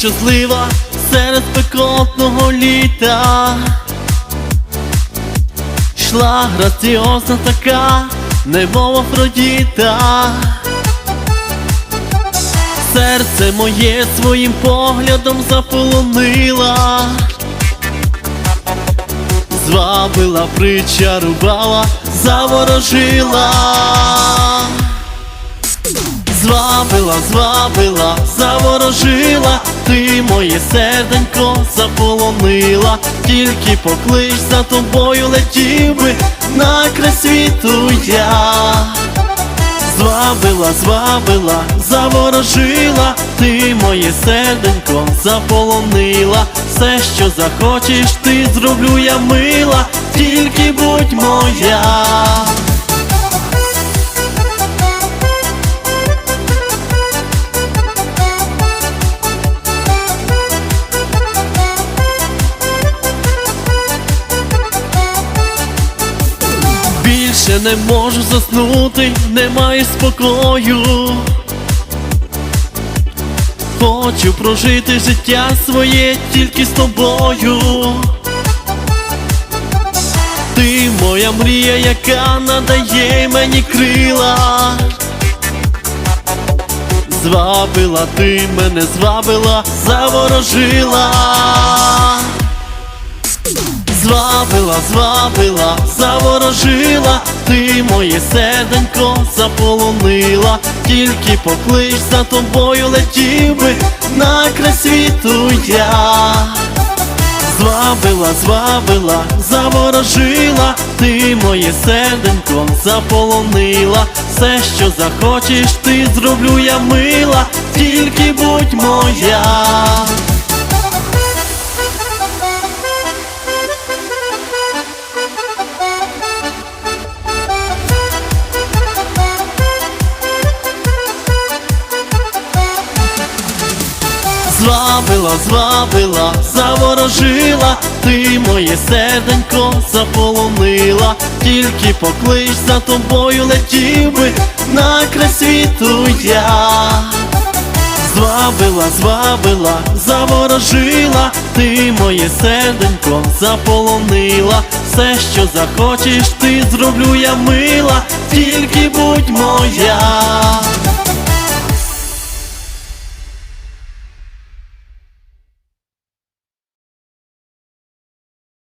щаслива серед пекотного літа. Йшла граціозна така, немов Афродіта. Серце моє своїм поглядом заполонила, звабила, причарувала, заворожила. Звабила, звабила, заворожила, ти моє серденько заполонила, тільки поклич за тобою летів би на край світу я. Звабила, звабила, заворожила, ти моє серденько заполонила, все, що захочеш, ти зроблю я мила, тільки будь моя. Більше не можу заснути, немає спокою. Хочу прожити життя своє тільки з тобою. Ти моя мрія, яка надає мені крила. Звабила ти мене, звабила, заворожила. Звабила, звабила, заворожила, ти моє серденько заполонила, тільки поклич за тобою летів би на край світу я. Звабила, звабила, заворожила, ти моє серденько заполонила, все, що захочеш, ти зроблю я мила, тільки будь моя. Звабила, звабила, заворожила, ти моє серденько заполонила, тільки поклич за тобою летів би на край світу я. Звабила, звабила, заворожила, ти моє серденько заполонила, все, що захочеш, ти зроблю я мила, тільки будь моя.